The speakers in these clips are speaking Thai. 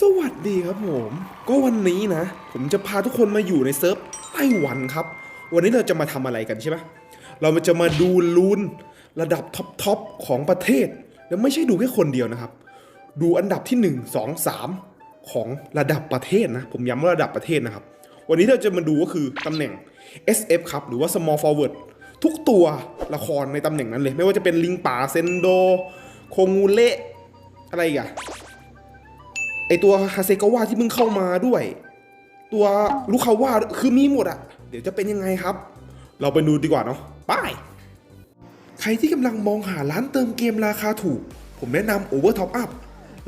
สวัสดีครับผม ก็วันนี้นะ ผมจะพาทุกคนมาอยู่ในเซิร์ฟไต้หวันครับ วันนี้เราจะมาทำอะไรกันใช่ไหมเราจะมาดูลูนระดับท็อปทอปของประเทศ แล้วไม่ใช่ดูแค่คนเดียวนะครับ ดูอันดับที่ 1 2 3 ของระดับประเทศนะ ผมย้ำว่าระดับประเทศนะครับ วันนี้เราจะมาดูก็คือตำแหน่ง SF ครับหรือว่า small forward ทุกตัวละครในตำแหน่งนั้นเลย ไม่ว่าจะเป็นลิงป่าเซนโด โคงูเละอะไรอีกอะ ไอตัวฮาเซกาวะที่เพิ่งเข้ามาด้วย ตัวลูกคาวะคือมีหมดอะเดี๋ยวจะเป็นยังไงครับ เราไปดูดีกว่าเนาะไปใครที่กำลังมองหาร้านเติมเกมราคาถูก ผมแนะนำ Over Top Up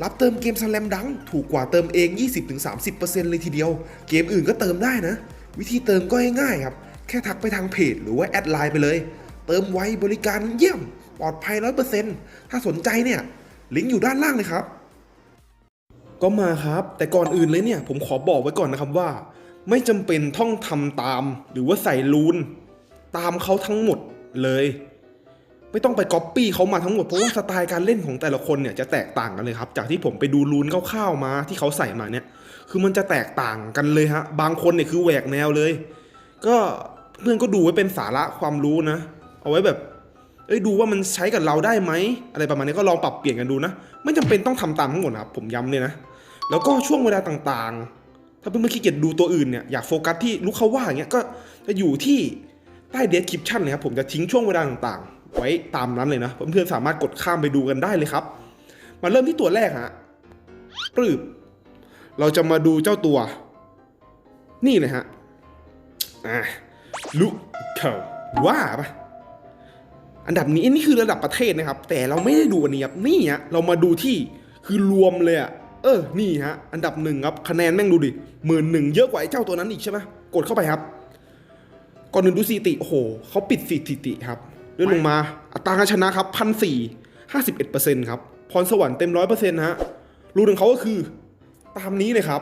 รับเติมเกม Slam Dunk ถูกกว่าเติมเอง 20-30%เลยทีเดียว เกมอื่นก็เติมได้นะ วิธีเติมก็ง่ายๆครับ แค่ทักไปทางเพจหรือว่าแอดไลน์ไปเลย เติมไวบริการเยี่ยม ปลอดภัย 100%ถ้าสนใจเนี่ย ลิงก์อยู่ด้านล่างเลยครับ ก็มาครับ แต่ก่อนอื่นเลยเนี่ย ผมขอบอกไว้ก่อนนะครับว่า ไม่จำเป็นต้องทำตาม หรือว่าใส่รูนตามเขาทั้งหมดเลย ไม่ต้องไปก๊อปปี้เขามาทั้งหมดเพราะว่าสไตล์การเล่นของแต่ละคนเนี่ยจะแตกต่างกันเลยครับ จากที่ผมไปดูรูนคร่าวๆมาที่เขาใส่มาเนี่ย คือมันจะแตกต่างกันเลยฮะบางคนเนี่ยคือแหวกแนวเลย ก็เพื่อนก็ดูไว้เป็นสาระความรู้นะ เอาไว้แบบ เอ้ยดูว่ามันใช้กับเราได้ไหมอะไรประมาณนี้ก็ลองปรับเปลี่ยนกันดูนะ ไม่จำเป็นต้องทำตามทั้งหมดนะครับผมย้ำเลยนะ แล้วก็ช่วงเวลาต่างๆ ถ้าเพื่อนๆขี้เกียจดูตัวอื่นเนี่ยอยากโฟกัสที่ลูกเขาว่าอย่างเงี้ยก็จะอยู่ที่ใต้เดสคริปชั่นเลยครับผมจะทิ้งช่วงเวลาต่างๆ ไว้ตามนั้นเลยนะเพื่อนๆสามารถกดข้ามไปดูกันได้เลยครับ มาเริ่มที่ตัวแรกฮะปรืบเราจะมาดูเจ้าตัว นี่เลยฮะอะลูกเขาว่าปะ อันดับนี้นี่คือระดับประเทศนะครับ แต่เราไม่ได้ดูอันนี้ครับนี่ฮะเรามาดูที่คือรวมเลยอะเออนี่ฮะอันดับหนึ่งครับคะแนนแม่งดูดิหมื่นหนึ่งเยอะกว่าไอ้เจ้าตัวนั้นอีกใช่ไหมกดเข้าไปครับ ก่อนหนึ่งดูสถิติโอ้โหเขาปิดสถิติครับเลื่อนลงมาอัตราการชนะครับพันสี่ห้าสิบเอ็ดเปอร์เซ็นต์ครับพรสวรรค์เต็มร้อยเปอร์เซ็นต์ฮะรูนของเขาก็คือตามนี้เลยครับ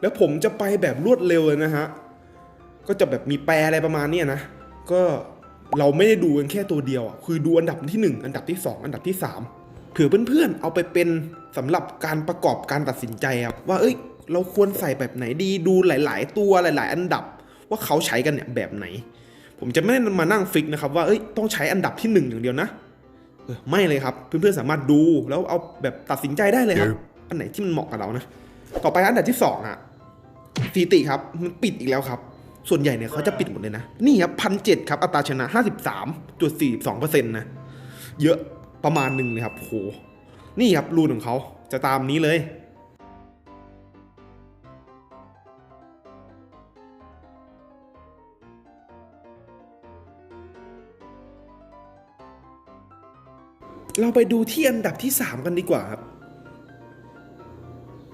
แล้วผมจะไปแบบรวดเร็วเลยนะฮะก็จะแบบมีแปรอะไรประมาณนี้นะก็ เราไม่ได้ดูกันแค่ตัวเดียวอะคือดูอันดับที่ 1 อันดับที่ 2 อันดับที่3เผื่อเพื่อนๆเอาไปเป็นสำหรับการประกอบการตัดสินใจครับว่าเอ้ย เราควรใส่แบบไหนดีดูหลาย ๆ ตัวหลาย ๆ อันดับว่าเขาใช้กันเนี่ยแบบไหน ผมจะไม่ได้มานั่งฟิกนะครับว่าเอ้ยต้องใช้อันดับที่ 1 อย่างเดียวนะเออไม่เลยครับเพื่อนๆสามารถดูแล้วเอาแบบตัดสินใจได้เลยครับอันไหนที่มันเหมาะกับเรานะต่อไปอันดับที่สองอะสถิติครับมันปิดอีกแล้วครับ ส่วนใหญ่เนี่ยเขาจะปิดหมดเลยนะ นี่ครับพันเจ็ดครับอัตราชนะห้าสิบสามจุดสี่สองเปอร์เซ็นต์นะ เยอะประมาณหนึ่งเลยครับโหนี่ครับรูนของเขาจะตามนี้เลยเราไปดูที่อันดับที่สามกันดีกว่าครับ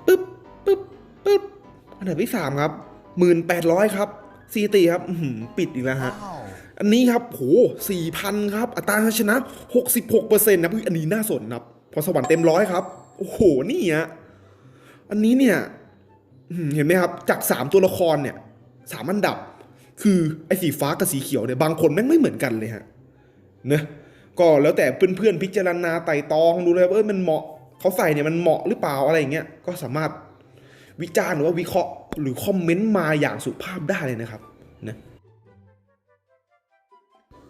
ปึ๊บปึ๊บปึ๊บอันดับที่สามครับหมื่นแปดร้อยครับ ซีตีครับอื้อหือปิดอีกแล้วฮะอันนี้ครับโหสี่พันครับ อัตราชนะหกสิบหกเปอร์เซ็นต์นะอุ๊ยอันนี้น่าสนนะครับพอสวรรค์เต็มร้อยครับโอ้โหนี่ฮะอันนี้เนี่ยอื้อหือเห็นไหมครับ จากสามตัวละครเนี่ยสามอันดับ คือไอ้สีฟ้ากับสีเขียวเนี่ยบางคนแม่งไม่เหมือนกันเลยฮะเนอะก็แล้วแต่เพื่อนๆพิจารณาไต่ตองดูเลยว่าเออมันเหมาะเขาใส่เนี่ยมันเหมาะหรือเปล่าอะไรอย่างเงี้ยก็สามารถวิจารณ์หรือว่าวิเคราะห์ หรือคอมเมนต์มาอย่างสุภาพได้เลยนะครับนะ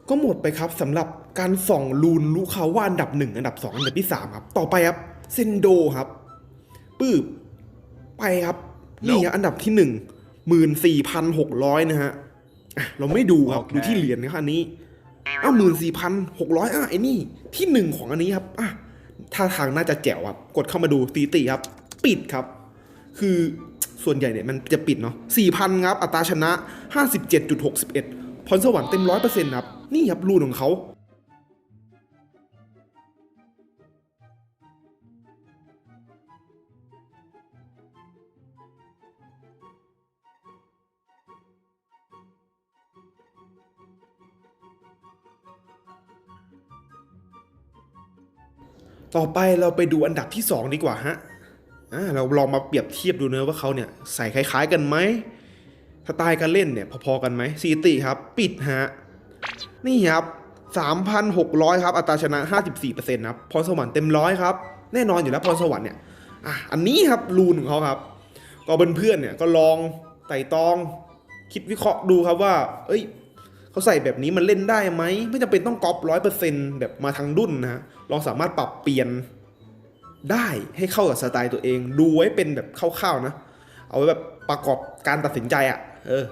ก็หมดไปครับสำหรับการส่องลูนรู้เขาว่าอันดับหนึ่งอันดับสองอันดับที่สามครับ ต่อไปครับเซนโดครับปืบไปครับนี่ครับอันดับที่หนึ่งหมื่นสี่พันหกร้อยนะฮะอะเราไม่ดูครับโอเคดูที่เหรียญนะครับอันนี้อ้าวหมื่นสี่พันหกร้อยอะไอ้นี่ที่หนึ่งของอันนี้ครับอะท่าทางน่าจะแจ๋วครับ กดเข้ามาดูตีตีครับ ปิดครับ คือส่วนใหญ่เนี่ยมันจะปิดเนาะสี่พันครับอัตราชนะห้าสิบเจ็ดจุดหกสิบเอ็ดพรสวรรค์เต็มร้อยเปอร์เซ็นต์ครับ นี่ครับรูนของเขาต่อไปเราไปดูอันดับที่ 2 ดีกว่าฮะ เราลองมาเปรียบเทียบดูเนะว่าเขาเนี่ยใส่คล้ายๆกันไหมสไตล์การเล่นเนี่ยพอๆกันไหมซีติครับ ปิดฮะ นี่ครับ 3,600 ครับ อัตราชนะ 54%ครับพรสวรรค์เต็มร้อยครับ แน่นอนอยู่แล้วพรสวรรค์เนี่ยอะอันนี้ครับรูนของเขาครับ ก็เพื่อนๆเนี่ยก็ลองไต่ตอง คิดวิเคราะห์ดูครับว่า เอ้ยเขาใส่แบบนี้มันเล่นได้ไหมไม่จำเป็นต้องก๊อปร้อยเปอร์เซ็นต์แบบมาทางดุนนะฮะลองสามารถปรับเปลี่ยน ได้ให้เข้ากับสไตล์ตัวเอง ดูไว้เป็นแบบคร่าวๆนะ เอาไว้แบบประกอบการตัดสินใจอะ่ะ เออ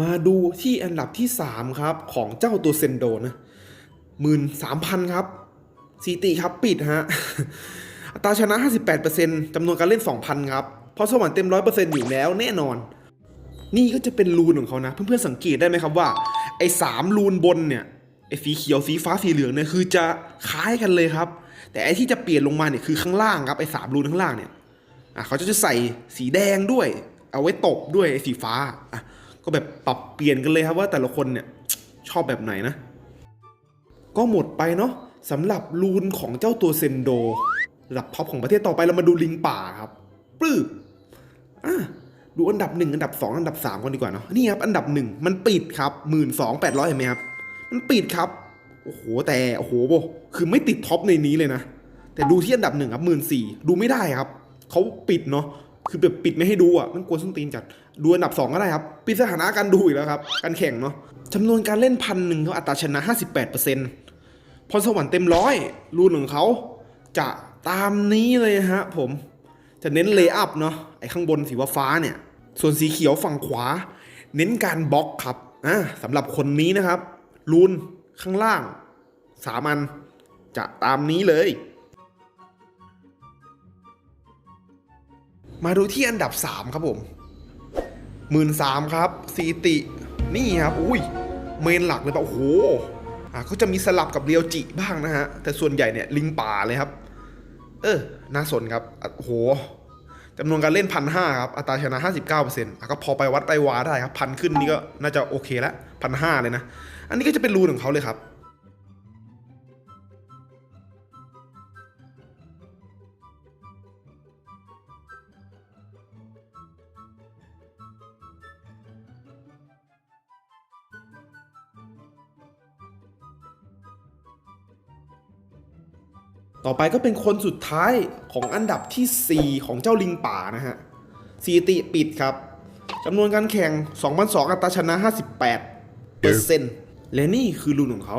มาดูที่อันดับที่ 3 ครับ ของเจ้าตัวเซนโดนะหมื่นสามพันครับสีติครับปิดฮะ อัตราชนะ 58%จำนวนการเล่น 2,000 ครับ เพราะสวรรค์เต็ม 100%อยู่แล้วแน่นอน นี่ก็จะเป็นรูนของเขานะ เพื่อนๆสังเกตได้ไหมครับว่า ไอ้สามรูนบนเนี่ยไอ้สีเขียวสีฟ้าสีเหลืองเนี่ยคือจะคล้ายกันเลยครับ แต่ไอ้ที่จะเปลี่ยนลงมาเนี่ยคือข้างล่างครับไอ้สามรูนข้างล่างเนี่ยอะเขาจะใส่สีแดงด้วย เอาไว้ตบด้วยไอ้สีฟ้าอะก็แบบปรับเปลี่ยนกันเลยครับว่าแต่ละคนเนี่ยชอบแบบไหนนะ ก็หมดไปเนาะสำหรับรูนของเจ้าตัวเซนโดระดับท็อปของประเทศต่อไปเรามาดูลิงป่าครับปลื้บอะดูอันดับหนึ่งอันดับสองอันดับสามกันดีกว่าเนาะนี่ครับอันดับหนึ่งมันปิดครับหมื่นสองแปดร้อยเห็นไหมครับ มันปิดครับ อ้โหแต่โอ้โหโบคือไม่ติดท็อปในนี้เลยนะ แต่ดูที่อันดับหนึ่งครับหมื่นสี่ดูไม่ได้ครับเขาปิดเนาะคือแบบปิดไม่ให้ดูอะมันกลัวส้นตีนจัดดูอันดับสองก็ได้ครับปิดสถานะการดูอีกแล้วครับการแข่งเนาะจำนวนการเล่นพันหนึ่งเขาอัตราชนะห้าสิบแปดเปอร์เซ็นต์พรสวรรค์เต็มร้อยรูนของเขาจะตามนี้เลยฮะผมจะเน้นเลย์อัพเนาะไอ้ข้างบนสีฟ้าเนี่ย ส่วนสีเขียวฝั่งขวา เน้นการบล็อกครับอ่าสำหรับคนนี้นะครับรูนข้างล่าง สามัญจะตามนี้เลย มาดูที่อันดับ 3 ครับผมหมื่นสามครับซีตินี่ครับ อุ้ย เมนหลักเลยปะโอ้โหอะเขาจะมีสลับกับเรียวจิบ้างนะฮะ แต่ส่วนใหญ่เนี่ย ลิงป่าเลยครับ เออ น่าสนครับโอ้โหจำนวนการเล่นพันห้าครับอัตราชนะห้าสิบเก้าเปอร์เซ็นต์ก็พอไปวัดไปวาได้ครับพันขึ้นนี่ก็น่าจะโอเคแล้วพันห้าเลยนะ อันนี้ก็จะเป็นรูนของเขาเลยครับ ต่อไปก็เป็นคนสุดท้ายของอันดับที่ 4 ของเจ้าลิงป่านะฮะซีติปิดครับจำนวนการแข่ง 2002อัตราชนะ 58เปอร์เซ็นต์และนี่คือรูนของเขา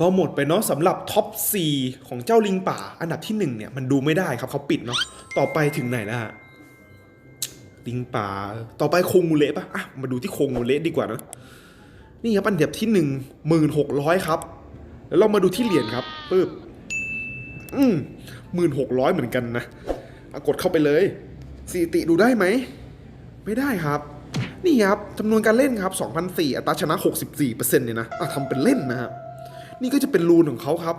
ก็หมดไปเนาะสำหรับท็อป 4 ของเจ้าลิงป่า อันดับที่ 1 เนี่ยมันดูไม่ได้ครับเขาปิดเนาะต่อไปถึงไหนแล้วฮะลิงป่าต่อไปโคงูเละปะอะมาดูที่โคงูเละดีกว่านะนี่ครับอันดับที่หนึ่งหมื่นหกร้อยครับ แล้วเรามาดูที่เหรียญครับปึ๊บอืมหมื่นหกร้อยเหมือนกันนะกดเข้าไปเลยสถิติดูได้ไหม ไม่ได้ครับ นี่ครับจำนวนการเล่นครับ2,004อัตราชนะ 64%เนี่ยนะอะทำเป็นเล่นนะครับ นี่ก็จะเป็นรูนของเขาครับ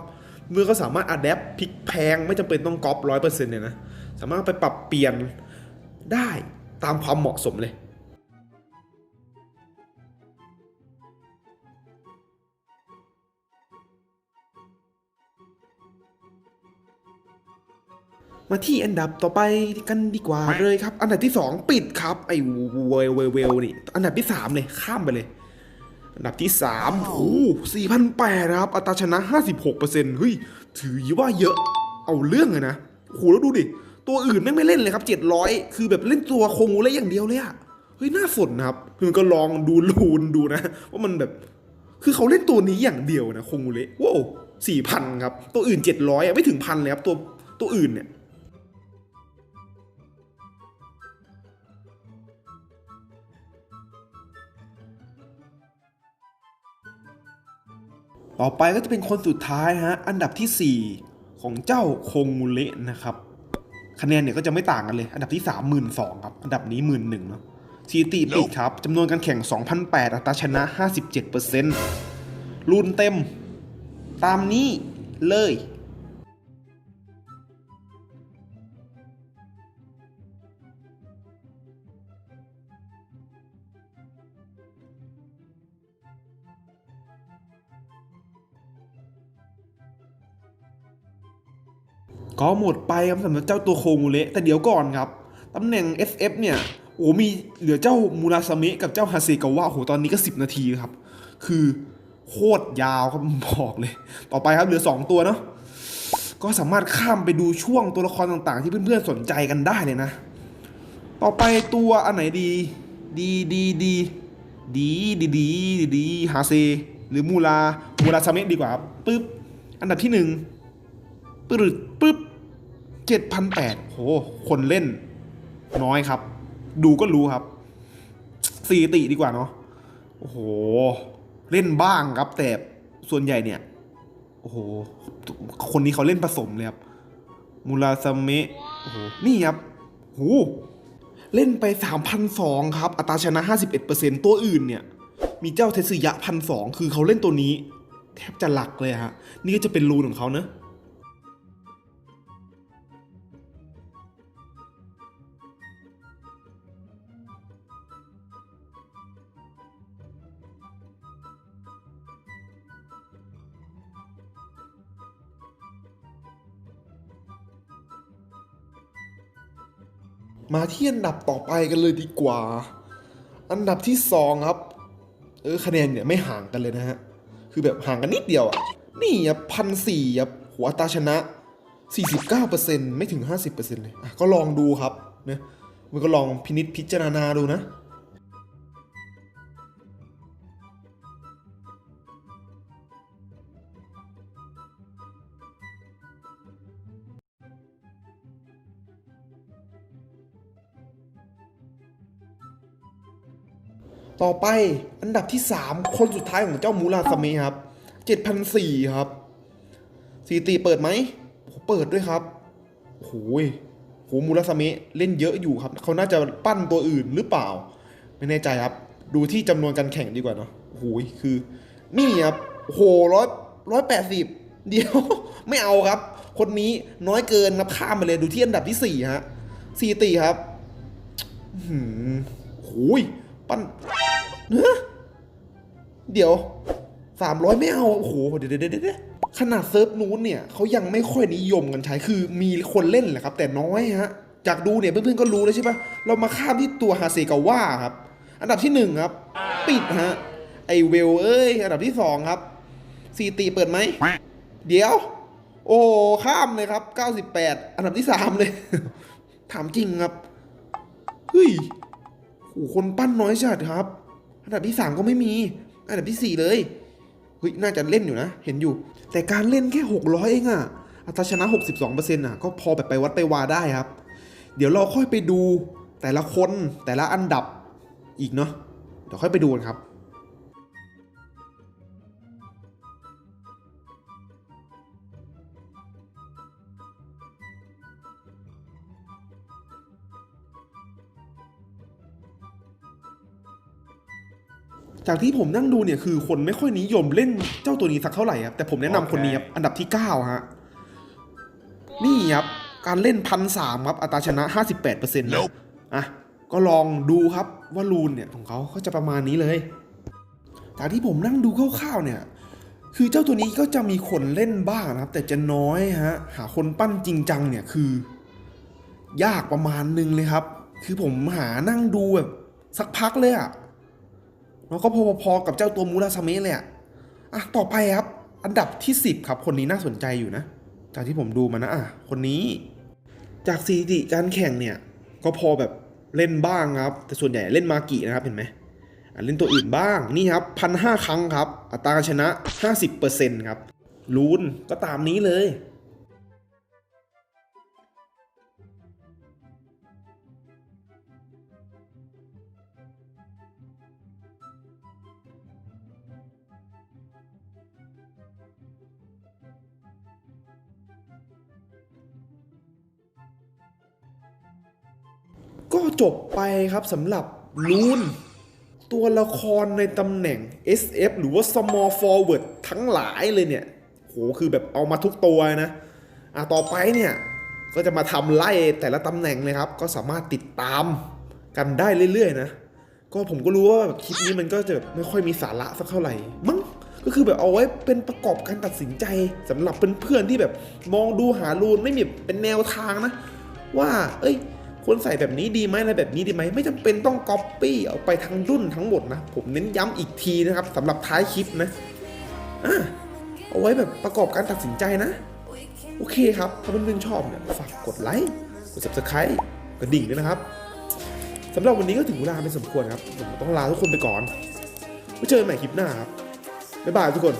เมื่อก็สามารถอัดแอปพลิกแพงไม่จำเป็นต้องก๊อปร้อยเปอร์เซ็นต์เนี่ยนะ สามารถไปปรับเปลี่ยนได้ตามความเหมาะสมเลยมาที่อันดับต่อไปกันดีกว่าเลยครับ อันดับที่ 2 ปิดครับ ไอ้เวลเวลเวลนี่ อันดับที่3เลยข้ามไปเลย อันดับที่ 3 โอ้สี่พันแปดครับ อัตราชนะ 56%เฮ้ย ถือว่าเยอะเอาเรื่องเลยนะโหแล้วดูดิ ตัวอื่นแม่ไม่เล่นเลยครับ 700 คือแบบเล่นตัวคงูเล่อย่างเดียวเลยอะเฮ้ย น่าสนนะครับ คือก็ลองดูลูนดูนะ ว่ามันแบบ คือเขาเล่นตัวนี้อย่างเดียวนะคงูเละว้าวสี่พันครับ ตัวอื่น 700อะไม่ถึงพันเลยครับตัวตัวอื่นเนี่ย ต่อไปก็จะเป็นคนสุดท้ายฮะ อันดับที่ 4 ของเจ้าคงมูเละนะครับ คะแนนเนี่ยก็จะไม่ต่างกันเลย อันดับที่ 3 2 0 0ครับ อันดับนี้ 1 1 0 0เนาะซีติปิดครับจำนวนการแข่ง 2,008 อัตราชนะ 57%รุ่นเต็ม ตามนี้เลย ก็หมดไปครับสำหรับเจ้าตัวโคมูเละแต่เดี๋ยวก่อนครับตำแหน่ง SF เนี่ยโอ้มีเหลือเจ้ามูราซามิกับเจ้าฮาเซกาวะโอ้โหตอนนี้ก็ 10 นาทีครับ คือโคตรยาวครับบอกเลย ต่อไปครับเหลือ 2 ตัวเนาะก็สามารถข้ามไปดูช่วงตัวละครต่างๆ ที่เพื่อนๆสนใจกันได้เลยนะ ต่อไปตัวอันไหนดี ดีดีดีดีดีดีดีฮาเซหรือมูลามูราซามิดีกว่าปึ๊บอันดับที่หนึ่งปึ๊บ พันแปดโห คนเล่น น้อยครับ ดูก็รู้ครับสี่ติดีกว่าเนาะ โอ้โห เล่นบ้างครับ แต่ส่วนใหญ่เนี่ย โอ้โห คนนี้เขาเล่นผสมเลยครับ มูราซาเมะ โอ้โห นี่ครับโหเล่นไป3,002ครับ อัตราชนะ 51%ตัวอื่นเนี่ย มีเจ้าเทสึยะพันสองคือเขาเล่นตัวนี้ แทบจะหลักเลยฮะ นี่ก็จะเป็นรูนของเขาเนอะ มาที่อันดับต่อไปกันเลยดีกว่า อันดับที่สองครับ เออคะแนนเนี่ยไม่ห่างกันเลยนะฮะ คือแบบห่างกันนิดเดียวอะ นี่อะพันสี่อะหัวตราชนะ 49%ไม่ถึง 50%เลยอะก็ลองดูครับนะมันก็ลองพินิษพิจารณาดูนะ ต่อไปอันดับที่ 3 คนสุดท้ายของเจ้ามูราสเมะครับ7,004ครับสีตีเปิดไหมเปิดด้วยครับโอ้โหยโหมูราสเมะเล่นเยอะอยู่ครับ เขาน่าจะปั้นตัวอื่นหรือเปล่า ไม่แน่ใจครับ ดูที่จำนวนการแข่งดีกว่าเนาะโอ้โหยคือ นี่ครับโหร้อยร้อยแปดสิบเดียว ไม่เอาครับ คนนี้น้อยเกินครับข้ามไปเลยดูที่อันดับที่สี่ฮะซีตีครับหืมโอ้ยปั้น เฮ้ยเดี๋ยวสามร้อยไม่เอา โอ้โห เดี๋ยวเดี๋ยวเดี๋ยวขนาดเซิร์ฟนู้นเนี่ยเขายังไม่ค่อยนิยมกันใช้ คือมีคนเล่นแหละครับ แต่น้อยฮะ จากดูเนี่ยเพื่อนๆก็รู้แล้วใช่ปะเรามาข้ามที่ตัวฮาเซกาว่าครับ อันดับที่หนึ่งครับ ปิดฮะ ไอเวลเอ้ย อันดับที่สองครับซีตีเปิดไหม เดี๋ยว โอ้ ข้ามเลยครับ 98 อันดับที่สามเลย ถามจริงครับ เฮ้ยโอ้คนปั้นน้อยจัดครับ ดับที่สามก็ไม่มี อันดับที่สี่เลยเฮ้ยน่าจะเล่นอยู่นะ เห็นอยู่ แต่การเล่นแค่ 600 เองอะอัตราชนะ 62%อะก็พอแบบไปวัดไปวาได้ครับ เดี๋ยวเราค่อยไปดูแต่ละคนแต่ละอันดับอีกเนาะเดี๋ยวค่อยไปดูกันครับ จากที่ผมนั่งดูเนี่ยคือคนไม่ค่อยนิยมเล่นเจ้าตัวนี้สักเท่าไหร่ครับแต่ผมแนะนำคนนี้ครับอันดับที่9ฮะนี่ครับการเล่นพันสามครับอัตราชนะ58%นะอะก็ลองดูครับว่ารูนเนี่ยของเขาก็จะประมาณนี้เลยจากที่ผมนั่งดูคร่าวๆเนี่ย คือเจ้าตัวนี้ก็จะมีคนเล่นบ้างนะครับ แต่จะน้อยฮะหาคนปั้นจริงจังเนี่ยคือ ยากประมาณนึงเลยครับ คือผมหานั่งดูแบบสักพักเลยอะ แล้วก็พอๆกับเจ้าตัวมูราซาเมะเลยอะอะต่อไปครับ อันดับที่ 10 ครับ คนนี้น่าสนใจอยู่นะ จากที่ผมดูมานะอะคนนี้จากสถิติการแข่งเนี่ยก็พอแบบเล่นบ้างครับ แต่ส่วนใหญ่เล่นมากินะครับเห็นไหมอะเล่นตัวอื่นบ้างนี่ครับพันห้าครั้งครับ อัตราการชนะ 50%ครับลูนก็ตามนี้เลย จบไปครับสำหรับลูนตัวละครในตำแหน่ง SF หรือว่า small forward ทั้งหลายเลยเนี่ยโหคือแบบเอามาทุกตัวนะอะต่อไปเนี่ยก็จะมาทำไล่แต่ละตำแหน่งเลยครับ ก็สามารถติดตามกันได้เรื่อยๆนะ ก็ผมก็รู้ว่าแบบคลิปนี้มันก็จะไม่ค่อยมีสาระสักเท่าไหร่มั้งก็คือแบบเอาไว้เป็นประกอบการตัดสินใจสำหรับเพื่อนๆที่แบบมองดูหารูนไม่มีเป็นแนวทางนะ ว่า เอ้ย ควรใส่แบบนี้ดีไหมอะไรแบบนี้ดีไหมไม่จำเป็นต้องก๊อปปี้เอาไปทั้งรุ่นทั้งหมดนะ ผมเน้นย้ำอีกทีนะครับสำหรับท้ายคลิปนะอะเอาไว้แบบประกอบการตัดสินใจนะ โอเคครับ ถ้าเพื่อนๆชอบเนี่ยฝากกดไลค์กด subscribe กระดิ่งด้วยนะครับสำหรับวันนี้ก็ถึงเวลาเป็นสมควรครับผมต้องลาทุกคนไปก่อนไว้เจอกันใหม่คลิปหน้าครับบ๊ายบายทุกคน